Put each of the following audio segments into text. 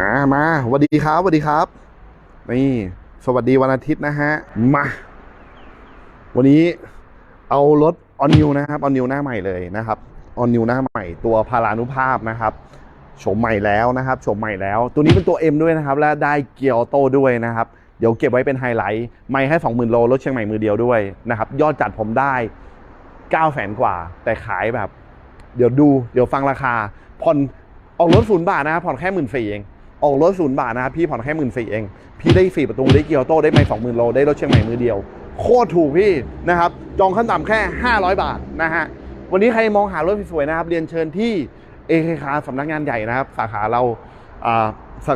อ่ามาสวัสดีครับสวัสดีครับ นี่ สวัสดีวันอาทิตย์นะฮะ มา วันนี้เอารถออนนิวนะครับออนนิวหน้าใหม่เลยนะครับออนนิวหน้าใหม่ตัวพารานุภาพนะครับโฉมใหม่แล้วนะครับโฉมใหม่แล้ว ตัวนี้เป็นตัว M ด้วยนะครับ และได้เกียร์ออโต้ด้วยนะครับ เดี๋ยวเก็บไว้เป็นไฮไลท์ไม่ให้ 20,000 โลรถเชียงใหม่มือเดียวด้วยนะครับยอดจัดผมได้9 0 0 0 0 0กว่า แต่ขายแบบ เดี๋ยวดูเดี๋ยวฟังราคาผ่อนออกรถศูนย์บาทนะครับผ่อนแค่หมื่นสี่เอง ออกรถศูนย์บาทนะครับพี่ผ่อนแค่หมื่นสี่เอง พี่ได้สี่ประตูได้เกียร์ออโต้ได้ไม่สองหมื่นโลได้รถเชียงใหม่มือเดียว โคตรถูกพี่นะครับจองขั้นต่ำแค่ 500 บาทนะฮะวันนี้ใครมองหารถสวยๆนะครับ เรียนเชิญที่เอเคคาสำนักงานใหญ่นะครับ สาขาเราอ่าสา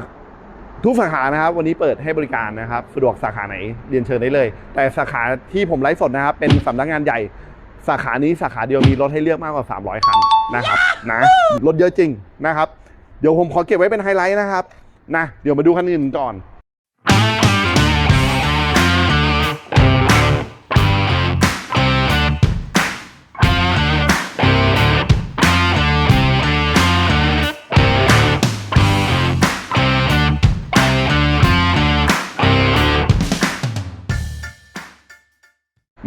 ทุกสาขานะครับ วันนี้เปิดให้บริการนะครับสะดวกสาขาไหนเรียนเชิญได้เลย แต่สาขาที่ผมไลฟ์สดนะครับ เป็นสำนักงานใหญ่สาขานี้สาขาเดียวมีรถให้เลือกมากกว่า 300 คันนะครับนะรถเยอะจริงนะครับ เดี๋ยวผมขอเก็บไว้เป็นไฮไลท์นะครับนะเดี๋ยวมาดูคันอื่นก่อน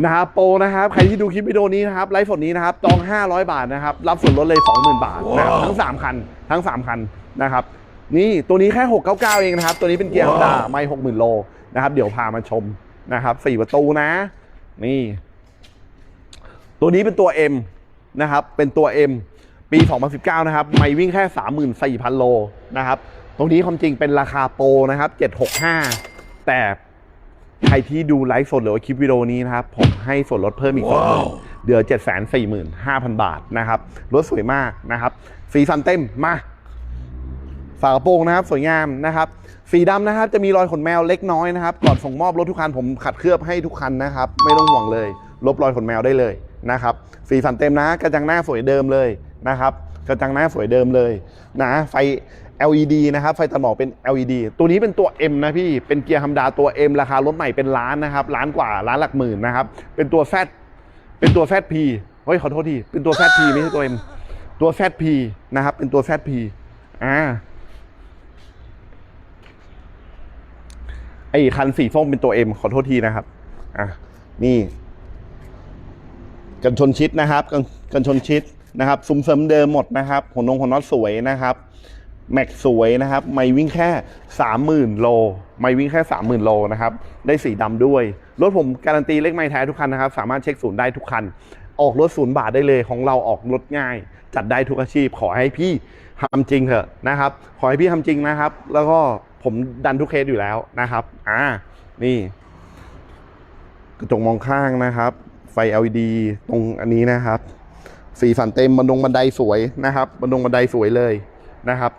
นะครับโปรนะครับใครที่ดูคลิปวิดีโอนี้นะครับไลฟ์สดนี้นะครับจอง 500 บาทนะครับรับส่วนลดเลย 20,000 บาทนะครับทั้ง 3 คันทั้ง 3 คันนะครับนี่ตัวนี้แค่ 699 เองนะครับ ตัวนี้เป็นเกียร์ธรรมดาไม่ 60,000 โลนะครับเดี๋ยวพามาชมนะครับ4ประตูนะ นี่ ตัวนี้เป็นตัว M นะครับเป็นตัว M ปี 2019 นะครับไม่วิ่งแค่ 34,000 โลนะครับตรงนี้ความจริงเป็นราคาโปรนะครับ 765 แต่ ใครที่ดูไลฟ์สดหรือว่าคลิปวิดีโอนี้นะครับ ผมให้ส่วนลดเพิ่มอีกสองหมื่นเดือน745,000บาทนะครับรถสวยมากนะครับ สีสันเต็มมาฝากระโปรงนะครับ สวยงามนะครับ สีดำนะครับ จะมีรอยขนแมวเล็กน้อยนะครับ ก่อนส่งมอบรถทุกคันผมขัดเคลือบให้ทุกคันนะครับ ไม่ต้องห่วงเลย ลบรอยขนแมวได้เลยนะครับสีสันเต็มนะ กระจังหน้าสวยเดิมเลยนะครับ กระจังหน้าสวยเดิมเลยนะไฟ LED นะครับ ไฟตัดหมอกเป็น LED ตัวนี้เป็นตัว M นะพี่ เป็นเกียร์ธรรมดาตัว M ราคารถใหม่เป็นล้านนะครับล้านกว่าล้านหลักหมื่นนะครับ เป็นตัว Z เป็นตัว ZP เฮ้ยขอโทษทีเป็นตัว ZP ไม่ใช่ตัว M ตัว ZP นะครับ เป็นตัว ZP อ่าไอคันสีส้มเป็นตัว M ขอโทษทีนะครับอะนี่กันชนชิดนะครับกันกันชนชิดนะครับซุ้มเสริมเดิมหมดนะครับหัวนงหัวน็อตสวยนะครับ แม็กสวยนะครับ ไม่วิ่งแค่ 30,000 โล ไม่วิ่งแค่ 30,000 โลนะครับ ได้สีดำด้วย รถผมการันตีเลขไม่แท้ทุกคันนะครับ สามารถเช็คศูนย์ได้ทุกคัน ออกรถศูนย์บาทได้เลย ของเราออกรถง่าย จัดได้ทุกอาชีพ ขอให้พี่ทำจริงเถอะนะครับ ขอให้พี่ทำจริงนะครับ แล้วก็ผมดันทุกเคสอยู่แล้วนะครับ อ่า นี่ กระจกมองข้างนะครับ ไฟ LED ตรงอันนี้นะครับ สีสันเต็มบันดงบันไดสวยนะครับบันดงบันไดสวยเลยนะครับ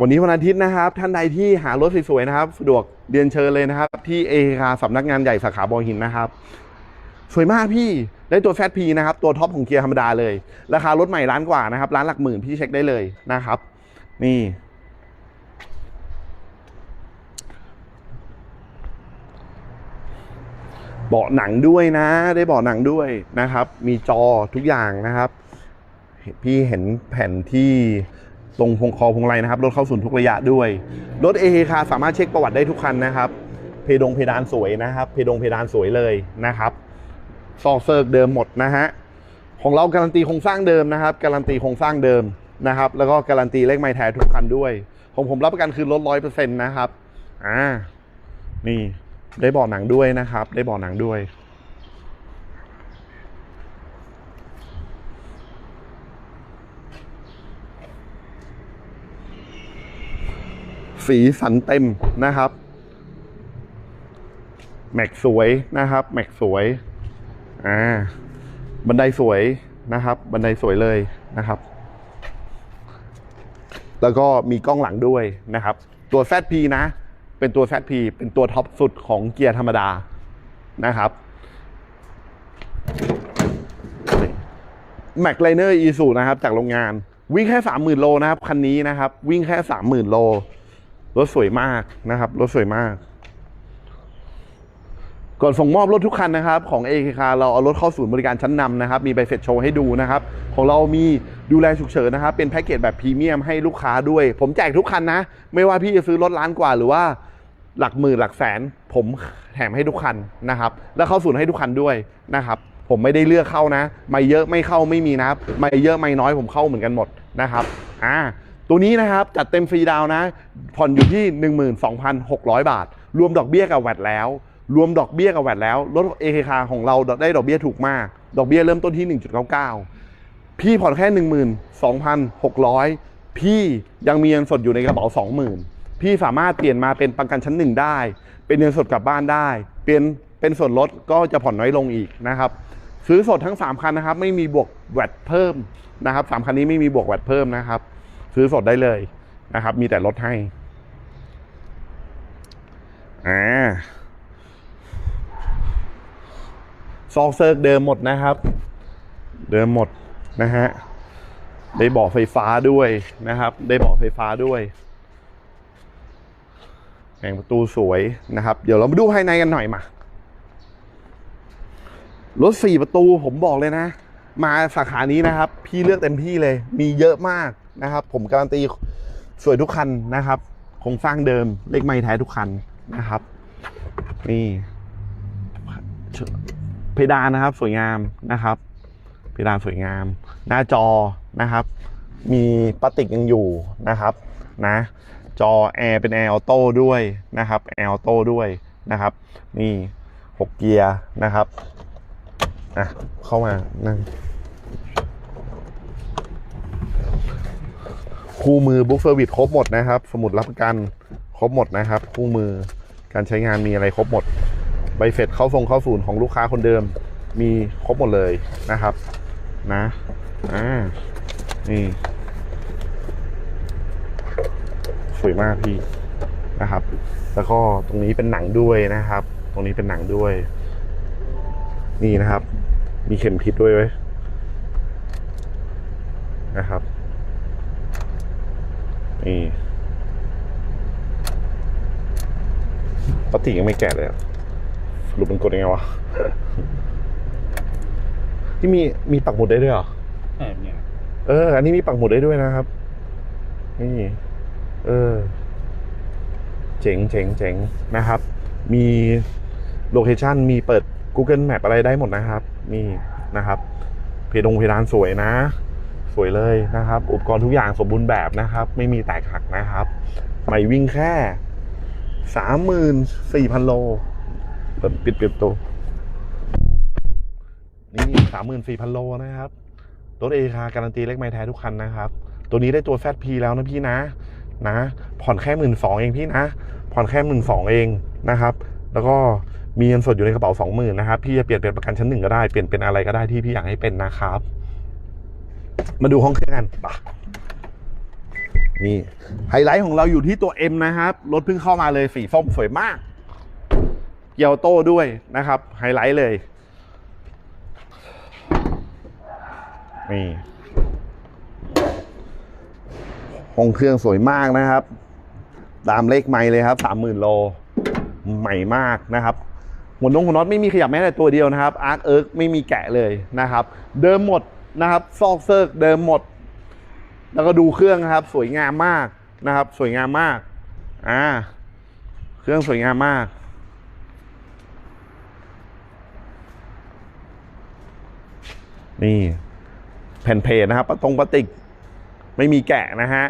วันนี้วันอาทิตย์นะครับ ท่านใดที่หารถสวยๆนะครับ สะดวกเรียนเชิญเลยนะครับ ที่เอคาสำนักงานใหญ่สาขาบอหินนะครับ สวยมากพี่ได้ตัวแฟตพีนะครับ ตัวท็อปของเกียร์ธรรมดาเลย ราคารถใหม่ล้านกว่านะครับล้านหลักหมื่นพี่เช็คได้เลยนะครับ นี่เบาะหนังด้วยนะ ได้เบาะหนังด้วยนะครับ มีจอทุกอย่างนะครับ พี่เห็นแผ่นที่ ตรงพวงคอพวงไรนะครับรถเข้าศูนย์ทุกระยะด้วย รถเอคาสามารถเช็คประวัติได้ทุกคันนะครับ เพดงเพดานสวยนะครับ เพดงเพดานสวยเลยนะครับซอกเซิร์กเดิมหมดนะฮะของเราการันตีโครงสร้างเดิมนะครับ การันตีโครงสร้างเดิมนะครับ แล้วก็การันตีเลขไม้แท้ทุกคันด้วยของผมรับประกันคือลดร้อยเปอร์เซ็นต์นะครับอ่านี่ได้เบาะหนังด้วยนะครับ ได้เบาะหนังด้วย สีสันเต็มนะครับ แม็กสวยนะครับ แม็กสวยอ่าบันไดสวยนะครับ บันไดสวยเลยนะครับ แล้วก็มีกล้องหลังด้วยนะครับ ตัว ZP นะ เป็นตัว ZP เป็นตัวท็อปสุดของเกียร์ธรรมดานะครับแม็กไลเนอร์อีสูนะครับ จากโรงงาน วิ่งแค่สามหมื่นโลนะครับ คันนี้นะครับ วิ่งแค่สามหมื่นโล รถสวยมากนะครับ รถสวยมาก ก่อนส่งมอบรถทุกคันนะครับ ของ AK Car เราเอารถเข้าศูนย์บริการชั้นนำนะครับ มีใบเสร็จโชว์ให้ดูนะครับ ของเรามีดูแลฉุกเฉินนะครับ เป็นแพ็กเกจแบบพรีเมียมให้ลูกค้าด้วย ผมแจกทุกคันนะ ไม่ว่าพี่จะซื้อรถล้านกว่าหรือว่าหลักหมื่นหลักแสน ผมแถมให้ทุกคันนะครับ แล้วเข้าศูนย์ให้ทุกคันด้วยนะครับผมไม่ได้เลือกเข้านะ ไม่เยอะไม่เข้าไม่มีนะครับ ไม่เยอะไม่น้อยผมเข้าเหมือนกันหมดนะครับ อ่า ตัวนี้นะครับจัดเต็มฟรีดาวนะ ผ่อนอยู่ที่ 12,600 บาท รวมดอกเบี้ยกับแวดแล้ว รวมดอกเบี้ยกับแวดแล้วรถเอเคคาของเราได้ดอกเบี้ยถูกมาก ดอกเบี้ยเริ่มต้นที่ 1.99 พี่ผ่อนแค่ 12,600 พี่ยังมีเงินสดอยู่ในกระเป๋า 20,000 พี่สามารถเปลี่ยนมาเป็นประกันชั้นหนึ่งได้ เป็นเงินสดกลับบ้านได้ เปลี่ยนเป็นส่วนลดก็จะผ่อนน้อยลงอีกนะครับซื้อสดทั้ง 3 คันนะครับ ไม่มีบวกแวดเพิ่มนะครับสามคันนี้ไม่มีบวกแวดเพิ่มนะครับ ซื้อสดได้เลยนะครับ มีแต่ลดให้อ่าซอกเซิร์กเดิมหมดนะครับ เดิมหมดนะฮะได้เบอกไฟฟ้าด้วยนะครับ ได้เบอกไฟฟ้าด้วยแผงประตูสวยนะครับ เดี๋ยวเรามาดูภายในกันหน่อยมารถสี่ประตูผมบอกเลยนะ มาสาขานี้นะครับ พี่เลือกเต็มที่เลย มีเยอะมาก นะครับ ผมการันตีสวยทุกคันนะครับโครงสร้างเดิมเลขไม้แท้ทุกคันนะครับ นี่เพดานนะครับ สวยงามนะครับ เพดานสวยงาม หน้าจอนะครับ มีพลาสติกยังอยู่นะครับนะจอแอร์เป็นแอร์ออโต้ด้วยนะครับแอร์ออโต้ด้วยนะครับ นี่หกเกียร์นะครับอะเข้ามานั่ง คู่มือบุ๊กเซอร์วิสครบหมดนะครับ สมุดรับประกันครบหมดนะครับ คู่มือการใช้งานมีอะไรครบหมด ใบเสร็จเข้าทรงเข้าศูนย์ของลูกค้าคนเดิม มีครบหมดเลยนะครับ นะอ่านี่สวยมากพี่นะครับ แล้วก็ตรงนี้เป็นหนังด้วยนะครับ ตรงนี้เป็นหนังด้วย นี่นะครับ มีเข็มทิศด้วยไว้นะครับ นี่ปกติยังไม่แกะเลยอะสรุปมันกดยังไงวะ ที่มีมีปักหมุดได้ด้วยเหรอแอบเนี่ยเออ อันนี้มีปักหมุดได้ด้วยนะครับ นี่ เออ เจ๋งเจ๋งเจ๋งนะครับ มีโลเคชันมีเปิด Google Map อะไรได้หมดนะครับ นี่นะครับ เพดงเพดานสวยนะ สวยเลยนะครับ อุปกรณ์ทุกอย่างสมบูรณ์แบบนะครับ ไม่มีแตกหักนะครับไม่วิ่งแค่สามหมื่นสี่พันโลเปิดปิดปิดประตัวนี่สามหมื่นสี่พันโลนะครับรถเอคาการันตีเลขไม้แท้ทุกคันนะครับ ตัวนี้ได้ตัว ZP แล้วนะพี่นะนะ ผ่อนแค่หมื่นสองเองพี่นะ ผ่อนแค่หมื่นสองเองนะครับ แล้วก็มีเงินสดอยู่ในกระเป๋าสองหมื่นนะครับ พี่จะเปลี่ยนเป็นประกันชั้นหนึ่งก็ได้ เปลี่ยนเป็นอะไรก็ได้ที่พี่อยากให้เป็นนะครับ มาดูห้องเครื่องกันปะนี่ไฮไลท์ของเราอยู่ที่ตัว M นะครับ รถเพิ่งเข้ามาเลยสีส้มสวยมาก เกียวโต้ด้วยนะครับ ไฮไลท์เลยนี่ห้องเครื่องสวยมากนะครับ ตามเลขไม้เลยครับสามหมื่นโล ใหม่มากนะครับหัวนงหัวน็อตไม่มีขยับแม้แต่ตัวเดียวนะครับอาร์คเอิร์กไม่มีแกะเลยนะครับ เดิมหมด นะครับ ซอกเซิร์กเดิมหมด แล้วก็ดูเครื่องนะครับ สวยงามมากนะครับ สวยงามมาก อ่า เครื่องสวยงามมาก นี่แผ่นเพจนะครับประตรงปลาติก ไม่มีแกะนะฮะ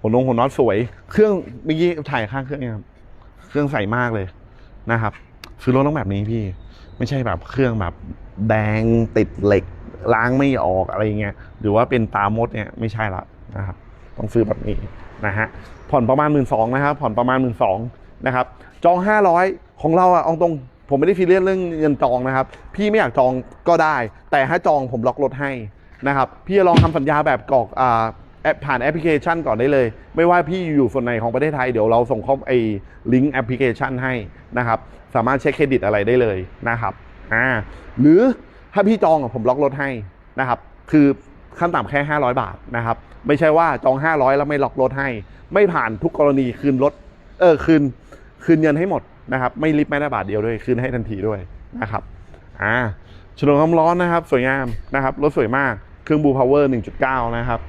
หัวนงหัวน็อตสวย เครื่องเมื่อกี้ถ่ายข้างเครื่องยังครับเครื่องใสมากเลยนะครับ ซื้อรถต้องแบบนี้พี่ ไม่ใช่แบบเครื่องแบบแดงติดเหล็ก ล้างไม่ออกอะไรเงี้ยหรือว่าเป็นตามดเนี่ยไม่ใช่ละนะครับ ต้องซื้อแบบนี้นะฮะผ่อนประมาณหมื่นสองนะครับผ่อนประมาณหมื่นสองนะครับจองห้าร้อยของเราอะอาตรงผมไม่ได้ฟีเรียสเรื่องเงินจองนะครับ พี่ไม่อยากจองก็ได้ แต่ถ้าจองผมล็อกรถให้นะครับ พี่จะลองทำสัญญาแบบกรอกอ่าแอปผ่านแอปพลิเคชันก่อนได้เลย ไม่ว่าพี่อยู่ส่วนไหนของประเทศไทยเดี๋ยวเราส่งข้อไอ้ลิงก์แอปพลิเคชันให้นะครับ สามารถเช็คเครดิตอะไรได้เลยนะครับอ่าหรือ ถ้าพี่จองผมล็อกรถให้นะครับ คือขั้นต่ำแค่ 500 บาทนะครับ ไม่ใช่ว่าจอง 500 แล้วไม่ล็อกรถให้ ไม่ผ่านทุกกรณีคืนรถเออคืนคืนเงินให้หมดนะครับ ไม่ลิฟต์แม้แต่บาทเดียวด้วย คืนให้ทันทีด้วยนะครับอ่าฉนวนความร้อนนะครับ สวยงามนะครับรถสวยมากเครื่องบูพาวเวอร์ 1.9 นะครับ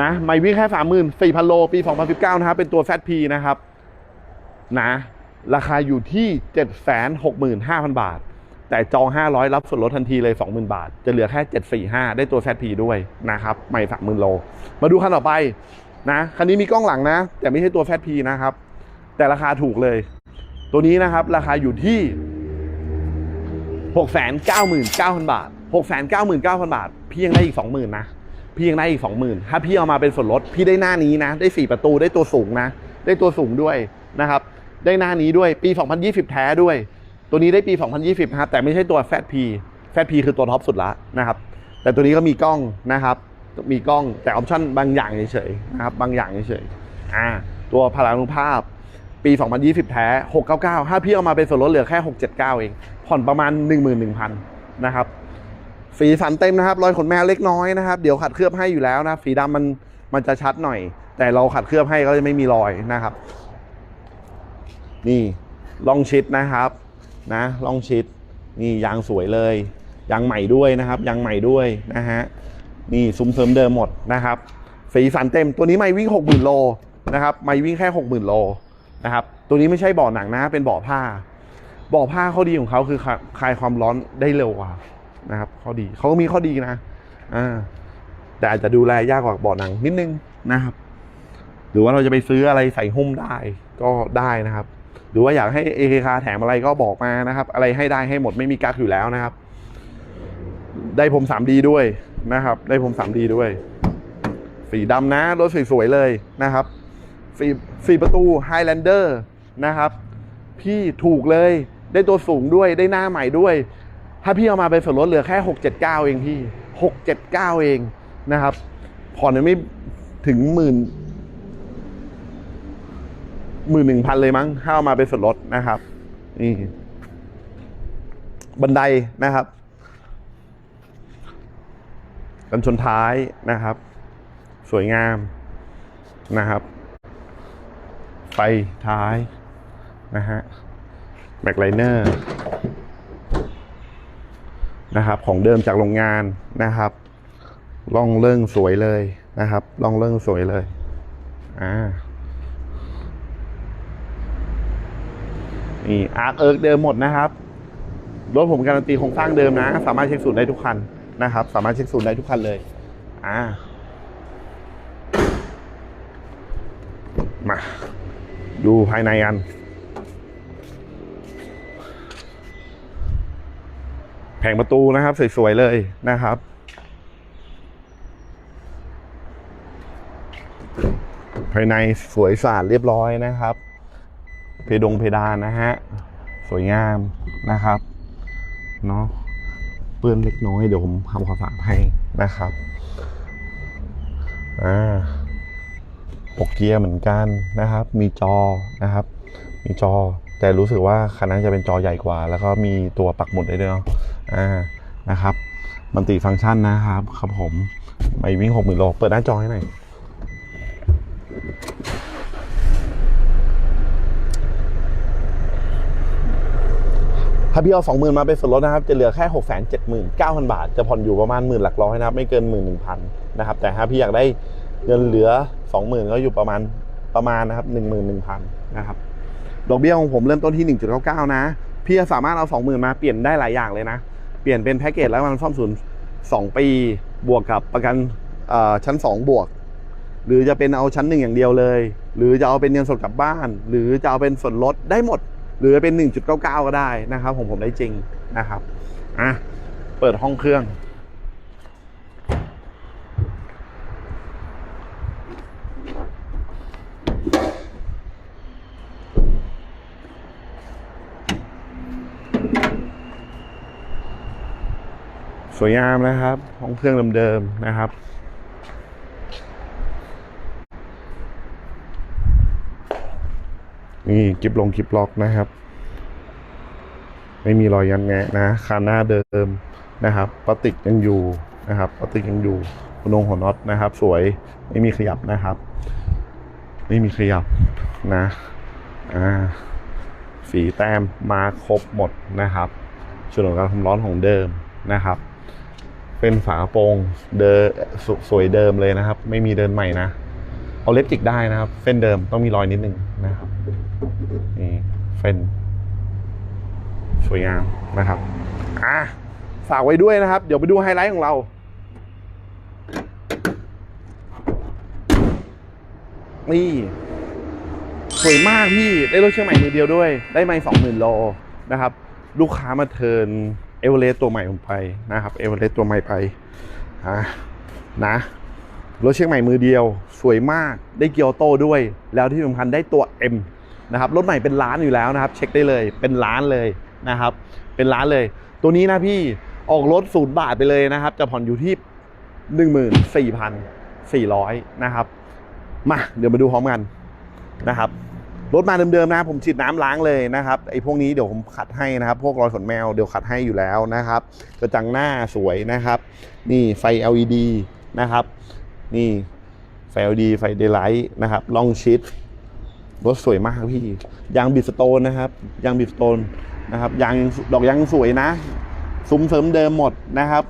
นะไม่วิ่งแค่สามหมื่นสี่พันโลปี 2019 นะครับ เป็นตัว ZP นะครับนะราคาอยู่ที่ 765,000 บาท แต่จอง 500 รับส่วนลดทันทีเลย 20,000 บาท จะเหลือแค่ 745 ได้ตัว ZP ด้วยนะครับไม่30,000โล มาดูคันต่อไปนะคันนี้มีกล้องหลังนะ แต่ไม่ใช่ตัว ZP นะครับ แต่ราคาถูกเลย ตัวนี้นะครับราคาอยู่ที่ 699,000 บาท 699,000 บาท พี่ยังได้อีก 20,000 นะ พี่ยังได้อีก 20,000 ถ้าพี่เอามาเป็นส่วนลด พี่ได้หน้านี้นะ ได้ 4 ประตูได้ตัวสูงนะ ได้ตัวสูงด้วยนะครับ ได้หน้านี้ด้วยปี 2020 แท้ด้วย ตัวนี้ได้ปี 2020นะครับแต่ไม่ใช่ตัว ZP ZP คือตัวท็อปสุดละนะครับ แต่ตัวนี้ก็มีกล้องนะครับ มีกล้องแต่ออปชั่นบางอย่างเฉยๆนะครับบางอย่างเฉยๆอ่าตัวพลังภาพปี 2020 แท้ 699 ถ้าพี่เอามาเป็นส่วนลดเหลือแค่ 679 เอง ผ่อนประมาณ 11,000 นะครับ สีสันเต็มนะครับ รอยขนแมวเล็กน้อยนะครับ เดี๋ยวขัดเคลือบให้อยู่แล้วนะ สีดำมันมันจะชัดหน่อย แต่เราขัดเคลือบให้ก็จะไม่มีรอยนะครับ นี่ลองชิดนะครับ นะล่องชิดนี่ยางสวยเลย ยางใหม่ด้วยนะครับ ยางใหม่ด้วยนะฮะนี่ซุ้มเสริมเดิมหมดนะครับสีสันเต็มตัวนี้ไม่วิ่ง 60,000 โลนะครับไม่วิ่งแค่ 60,000 โลนะครับตัวนี้ไม่ใช่เบาะหนังนะเป็นเบาะผ้าเบาะผ้าข้อดีของเขาคือคลายความร้อนได้เร็วกว่านะครับข้อดีเขาก็มีข้อดีนะอ่าแต่อาจจะดูแลยากกว่าเบาะหนังนิดนึงนะครับ หรือว่าเราจะไปซื้ออะไรใส่หุ้มได้ก็ได้นะครับ หรือว่าอยากให้เอเคคาแถมอะไรก็บอกมานะครับ อะไรให้ได้ให้หมดไม่มีกักอยู่แล้วนะครับ ได้ผม 3D ด้วยนะครับ ได้ผม 3D ด้วย สีดำนะ รถสวยๆเลยนะครับสีสีประตู Highlander นะครับ พี่ถูกเลยได้ตัวสูงด้วยได้หน้าใหม่ด้วย ถ้าพี่เอามาเป็นส่วนลดเหลือแค่ 679 เองพี่ 679 เองนะครับ ผ่อนยังไม่ถึงหมื่น หมื่นหนึ่งพันเลยมั้งถ้าเอามาเป็นส่วนลดนะครับนี่บันไดนะครับ กันชนท้ายนะครับ สวยงามนะครับ ไฟท้ายนะฮะแบ็คไลเนอร์นะครับ ของเดิมจากโรงงานนะครับล่องเรื่องสวยเลยนะครับล่องเรื่องสวยเลย อ่า นี่อาร์คเอิร์กเดิมหมดนะครับรถผมการันตีโครงสร้างเดิมนะ สามารถเช็คศูนย์ได้ทุกคันนะครับ สามารถเช็คศูนย์ได้ทุกคันเลย อ่า มา ดูภายในกันแผงประตูนะครับ สวย ๆ เลยนะครับ ภายในสวยสะอาดเรียบร้อยนะครับ เพดงเพดานนะฮะ สวยงามนะครับเนาะเปื้อนเล็กน้อยเดี๋ยวผมทำความสะอาดให้นะครับอ่าปกเกียร์เหมือนกันนะครับ มีจอนะครับ มีจอ แต่รู้สึกว่าคันนั้นจะเป็นจอใหญ่กว่า แล้วก็มีตัวปักหมุดได้ด้วยเนาะอ่านะครับมันติฟังก์ชันนะครับ ครับผมไม่วิ่งหกหมื่นโล เปิดหน้าจอให้หน่อย ถ้าพี่เอาสองหมื่นมาเป็นส่วนลดนะครับ จะเหลือแค่หกแสนเจ็ดหมื่นเก้าพันบาท จะผ่อนอยู่ประมาณหมื่นหลักร้อยนะครับ ไม่เกินหมื่นหนึ่งพันนะครับ แต่ถ้าพี่อยากได้เงินเหลือสองหมื่นก็อยู่ประมาณประมาณนะครับหนึ่งหมื่นหนึ่งพันนะครับ ดอกเบี้ยของผมเริ่มต้นที่หนึ่งจุดเก้าเก้านะ พี่สามารถเอาสองหมื่นมาเปลี่ยนได้หลายอย่างเลยนะ เปลี่ยนเป็นแพ็กเกจแล้วมันซ่อมศูนย์สองปีบวกกับประกันอ่อชั้นสองบวก หรือจะเป็นเอาชั้นหนึ่งอย่างเดียวเลย หรือจะเอาเป็นเงินสดกลับบ้าน หรือจะเอาเป็นส่วนลดได้หมด หรือเป็น 1.99 ก็ได้นะครับผมผมได้จริงนะครับอะเปิดห้องเครื่องสวยงามนะครับ ห้องเครื่องเดิมๆนะครับ นี่กิบลงกิบล็อกนะครับ ไม่มีรอยยันแงะนะคานหน้าเดิมนะครับพลาสติกยังอยู่นะครับพลาสติกยังอยู่หัวนงหัวน็อตนะครับ สวยไม่มีขยับนะครับ ไม่มีขยับนะอ่าสีแต้มมาครบหมดนะครับฉนวนการความร้อนของเดิมนะครับ เป็นฝากระโปรงเดิมสสวยเดิมเลยนะครับ ไม่มีเดินใหม่นะ เอาเล็บจิกได้นะครับ เส้นเดิมต้องมีรอยนิดนึง นะครับนี่เส้นสวยงามนะครับอะฝากไว้ด้วยนะครับ เดี๋ยวไปดูไฮไลท์ของเรา นี่ สวยมากพี่ ได้รถเชียงใหม่มือเดียวด้วย ได้ไม่สองหมื่นโลนะครับ ลูกค้ามาเทินเอเวอเรสต์ตัวใหม่ผมไปนะครับ เอเวอเรสต์ตัวใหม่ไป อะ นะ รถเชียงใหม่มือเดียว สวยมากได้เกียร์โตด้วย แล้วที่สำคัญได้ตัว M นะครับรถใหม่เป็นล้านอยู่แล้วนะครับ เช็คได้เลยเป็นล้านเลยนะครับ เป็นล้านเลย ตัวนี้นะพี่ออกรถศูนย์บาทไปเลยนะครับ จะผ่อนอยู่ที่หนึ่งหมื่นสี่พันสี่ร้อยนะครับมาเดี๋ยวมาดูพร้อมกันนะครับรถมาเดิมๆนะผมฉีดน้ำล้างเลยนะครับไอ้พวกนี้เดี๋ยวผมขัดให้นะครับ พวกรอยขนแมวเดี๋ยวขัดให้อยู่แล้วนะครับกระจังหน้าสวยนะครับ นี่ไฟ LED นะครับ นี่ไฟ LED ไฟเดย์ไลท์นะครับลองชิดรถสวยมากพี่ ยางบิดสโตนนะครับยางบิดสโตนนะครับยางดอกยางสวยนะ ซุ้มเสริมเดิมหมดนะครับ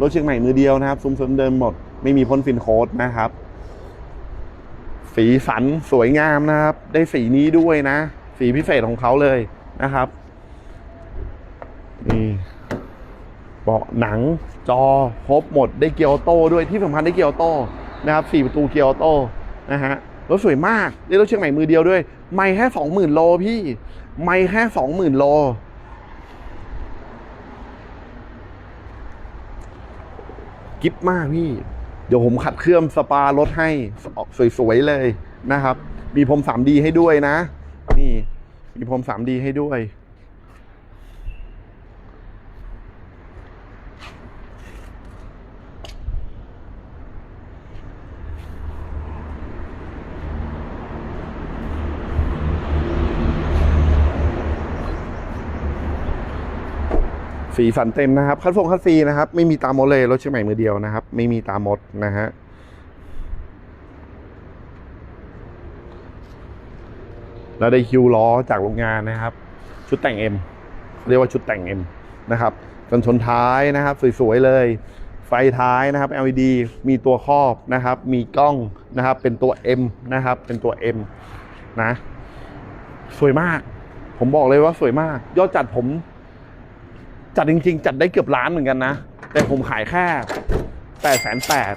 รถเชียงใหม่มือเดียวนะครับ ซุ้มเสริมเดิมหมด ไม่มีพ่นฟินโคดนะครับ สีสันสวยงามนะครับ ได้สีนี้ด้วยนะ สีพิเศษของเขาเลยนะครับนี่เบาะหนังจอครบหมดได้เกียร์โต้ด้วยที่สำคัญได้เกียร์โต้ นะครับสี่ประตูเกียร์ออโต้นะฮะรถสวยมากได้รถเชียงใหม่มือเดียวด้วย ไม่แค่สองหมื่นโลพี่ ไม่แค่สองหมื่นโล กิฟมากพี่ เดี๋ยวผมขัดเครื่องสปารถให้สวยๆเลยนะครับ มีพรม 3D ให้ด้วยนะ นี่ มีพรม 3D ให้ด้วย สีสันเต็มนะครับ คัดฟงคัดฟรีนะครับ ไม่มีตามมดเลยรถเชียงใหม่มือเดียวนะครับ ไม่มีตามมดนะฮะแล้วได้คิวล้อจากโรงงานนะครับ ชุดแต่ง M เรียกว่าชุดแต่ง M นะครับกันชนท้ายนะครับ สวยๆเลย ไฟท้ายนะครับ LED มีตัวครอบนะครับ มีกล้องนะครับ เป็นตัว M นะครับ เป็นตัว M นะ สวยมาก ผมบอกเลยว่าสวยมาก ยอดจัดผม จัดจริง ๆ จัดได้เกือบล้านเหมือนกันนะ แต่ผมขายแค่แปดแสนแปด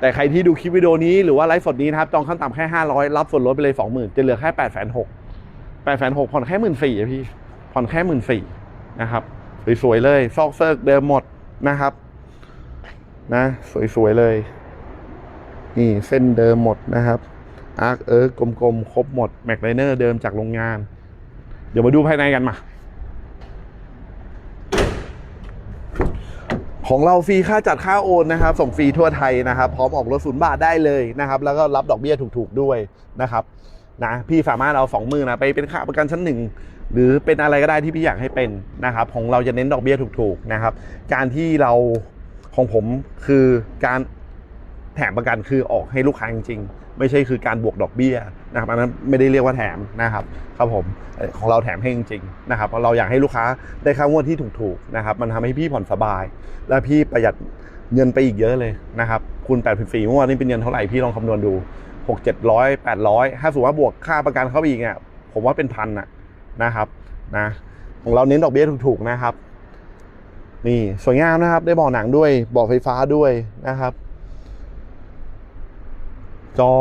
แต่ใครที่ดูคลิปวิดีโอนี้หรือว่าไลฟ์สดนี้นะครับจองขั้นต่ำแค่ห้าร้อยรับส่วนลดไปเลยสองหมื่นจะเหลือแค่แปดแสนหกแปดแสนหกผ่อนแค่หมื่นสี่พี่ ผ่อนแค่หมื่นสี่นะครับ สวยๆเลย ซอกเซิร์กเดิมหมดนะครับ นะ สวยๆเลย นี่เส้นเดิมหมดนะครับ อาร์คเอิร์กกลมๆ ครบหมด แม็กไลเนอร์เดิมจากโรงงาน เดี๋ยวมาดูภายในกันมา ของเราฟรีค่าจัดค่าโอนนะครับ ส่งฟรีทั่วไทยนะครับ พร้อมออกรถศูนย์บาทได้เลยนะครับ แล้วก็รับดอกเบี้ยถูกๆด้วยนะครับนะพี่สามารถเอาสองมือนะไปเป็นค่าประกันชั้นหนึ่งหรือเป็นอะไรก็ได้ที่พี่อยากให้เป็นนะครับ ของเราจะเน้นดอกเบี้ยถูกๆนะครับ การที่เราของผมคือการแถมประกันคือออกให้ลูกค้าจริงๆ ไม่ใช่คือการบวกดอกเบี้ยนะครับอันนั้นไม่ได้เรียกว่าแถมนะครับครับผมของเราแถมให้จริงๆนะครับเพราะเราอยากให้ลูกค้าได้ค่างวดที่ถูกๆนะครับมันทำให้พี่ผ่อนสบาย และพี่ประหยัดเงินไปอีกเยอะเลยนะครับคูณ8 4เมื่อวานนี้เป็นเงินเท่าไหร่พี่ลองคำนวณดู 6 700 800 ถ้าสมมติว่าบวกค่าประกันเข้าไปอีกเนี่ยผมว่าเป็นพันอะนะครับนะของเราเน้นดอกเบี้ยถูกๆนะครับ นี่สวยงามนะครับได้เบ่อหนังด้วยเบ่อไฟฟ้าด้วยนะครับ จอ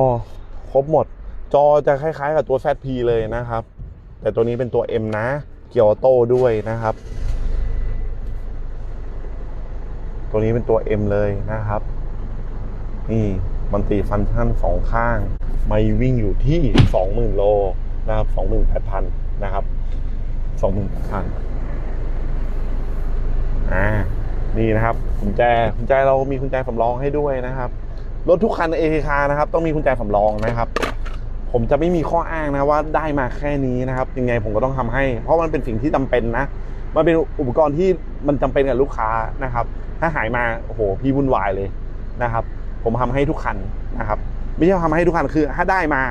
ครบหมด จอจะคล้ายๆ กับตัว ZP เลยนะครับ แต่ตัวนี้เป็นตัว M นะ เกียร์โต้ด้วยนะครับ ตัวนี้เป็นตัว M เลยนะครับ นี่มันตีฟังก์ชันสองข้าง ไม่วิ่งอยู่ที่ 20,000 โลนะครับ 28,000 นะครับ 28,000 อ่า นี่นะครับกุญแจกุญแจเรามีกุญแจสำรองให้ด้วยนะครับ รถทุกคันในเอคานะครับต้องมีกุญแจสำรองนะครับ ผมจะไม่มีข้ออ้างนะว่าได้มาแค่นี้นะครับ ยังไงผมก็ต้องทำให้ เพราะมันเป็นสิ่งที่จำเป็นนะ มันเป็นอุปกรณ์ที่มันจำเป็นกับลูกค้านะครับ ถ้าหายมาโอ้โหพี่วุ่นวายเลยนะครับ ผมทำให้ทุกคันนะครับ ไม่ใช่ทำให้ทุกคันคือ ถ้าได้มา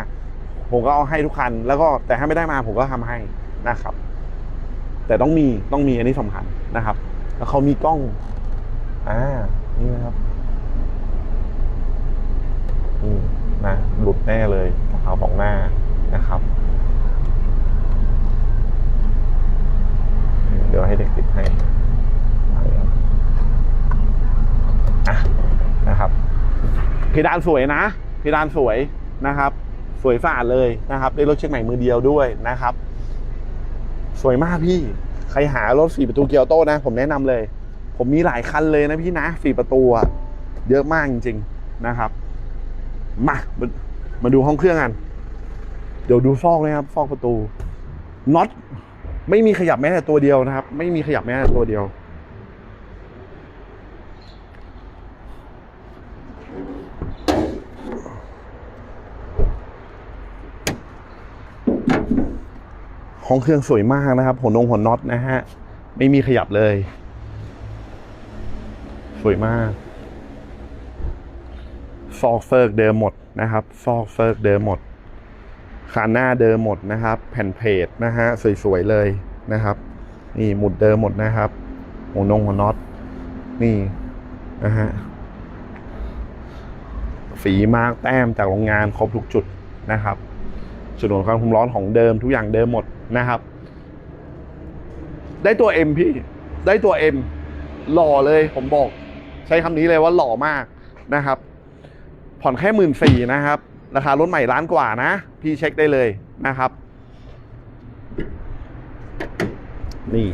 ผมก็เอาให้ทุกคัน แล้วก็แต่ถ้าไม่ได้มาผมก็ทำให้นะครับ แต่ต้องมีต้องมีอันนี้สำคัญนะครับ แล้วเขามีกล้องอ่านี่นะครับ นี่นะหลุดแน่เลยกระเพราสองหน้านะครับ เดี๋ยวให้เด็กติดให้อะนะครับเพดานสวยนะเพดานสวยนะครับ สวยสะอาดเลยนะครับ ได้รถเชียงใหม่มือเดียวด้วยนะครับ สวยมากพี่ ใครหารถสี่ประตูเกียวโต้นะ ผมแนะนำเลย ผมมีหลายคันเลยนะพี่นะสี่ประตูเยอะมากจริง ๆ นะครับ มามามาดูห้องเครื่องกัน เดี๋ยวดูซอกเลยครับซอกประตูน็อตไม่มีขยับแม้แต่ตัวเดียวนะครับ ไม่มีขยับแม้แต่ตัวเดียว ห้องเครื่องสวยมากนะครับหัวนงหัวน็อตนะฮะ ไม่มีขยับเลย สวยมาก ซอกเฟิร์กเดิมหมดนะครับซอกเฟิร์กเดิมหมดคานหน้าเดิมหมดนะครับ แผ่นเพจนะฮะสวยๆเลยนะครับ นี่หมุดเดิมหมดนะครับหัวนงหัวน็อตนี่นะฮะฝีมาร์กแต้มจากโรงงานครบทุกจุดนะครับฉนวนความคุมร้อนของเดิมทุกอย่างเดิมหมดนะครับ ได้ตัว M พี่ ได้ตัว M หล่อเลยผมบอก ใช้คำนี้เลยว่าหล่อมากนะครับ ผ่อนแค่หมื่นสี่นะครับ ราคารถใหม่ล้านกว่านะ พี่เช็คได้เลยนะครับ นี่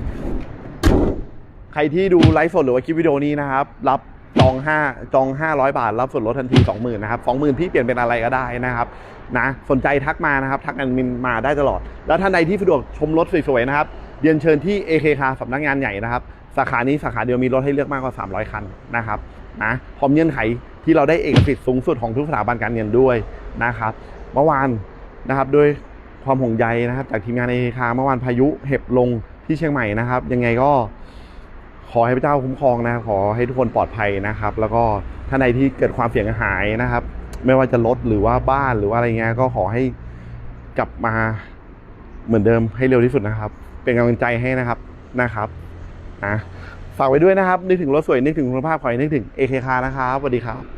ใครที่ดูไลฟ์สดหรือว่าคลิปวิดีโอนี้นะครับ รับจองห้าจองห้าร้อยบาท รับส่วนลดทันทีสองหมื่นนะครับสองหมื่นพี่เปลี่ยนเป็นอะไรก็ได้นะครับนะสนใจทักมานะครับ ทักแอดมินมาได้ตลอด แล้วท่านใดที่สะดวกชมรถสวยๆนะครับเรียนเชิญที่ AK Car สำนักงานใหญ่นะครับ สาขานี้สาขาเดียวมีรถให้เลือกมากกว่า 300 คันนะครับ นะพร้อมเงื่อนไขที่เราได้เอกสิทธิ์สูงสุดของทุกสถาบันการเงินด้วยนะครับ เมื่อวานนะครับด้วยความห่วงใยนะครับ จากทีมงาน AK Car เมื่อวานพายุเห็บลงที่เชียงใหม่นะครับ ยังไงก็ขอให้พระเจ้าคุ้มครองนะครับขอให้ทุกคนปลอดภัยนะครับ แล้วก็ท่านใดที่เกิดความเสียหายนะครับ ไม่ว่าจะรถหรือว่าบ้านหรือว่าอะไรเงี้ยก็ขอให้กลับมาเหมือนเดิมให้เร็วที่สุดนะครับ เป็นกำลังใจให้นะครับนะครับนะ ฝากไว้ด้วยนะครับ นึกถึงรถสวยนึกถึงคุณภาพขอให้นึกถึง AK คานะครับสวัสดีครับ